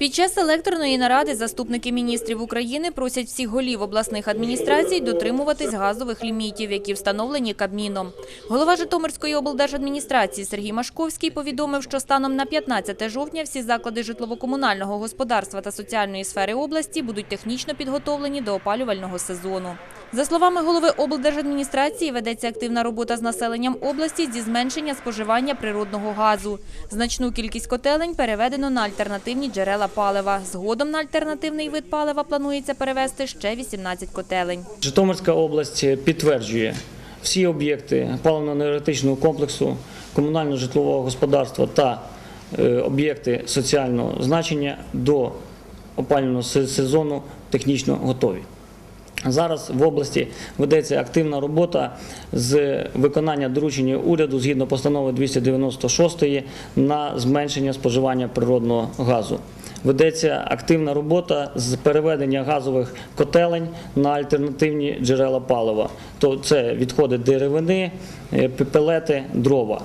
Під час електронної наради заступники міністрів України просять всіх голів обласних адміністрацій дотримуватись газових лімітів, які встановлені Кабміном. Голова Житомирської облдержадміністрації Сергій Машковський повідомив, що станом на 15 жовтня всі заклади житлово-комунального господарства та соціальної сфери області будуть технічно підготовлені до опалювального сезону. За словами голови облдержадміністрації, ведеться активна робота з населенням області зі зменшення споживання природного газу. Значну кількість котелень переведено на альтернативні джерела палива. Згодом на альтернативний вид палива планується перевести ще 18 котелень. Житомирська область підтверджує всі об'єкти паливно-енергетичного комплексу, комунально-житлового господарства та е, об'єкти соціального значення до опалювального сезону технічно готові. Зараз в області ведеться активна робота з виконання доручення уряду згідно постанови 296 на зменшення споживання природного газу. Ведеться активна робота з переведення газових котелень на альтернативні джерела палива. То це відходи деревини, е, пелети, дрова.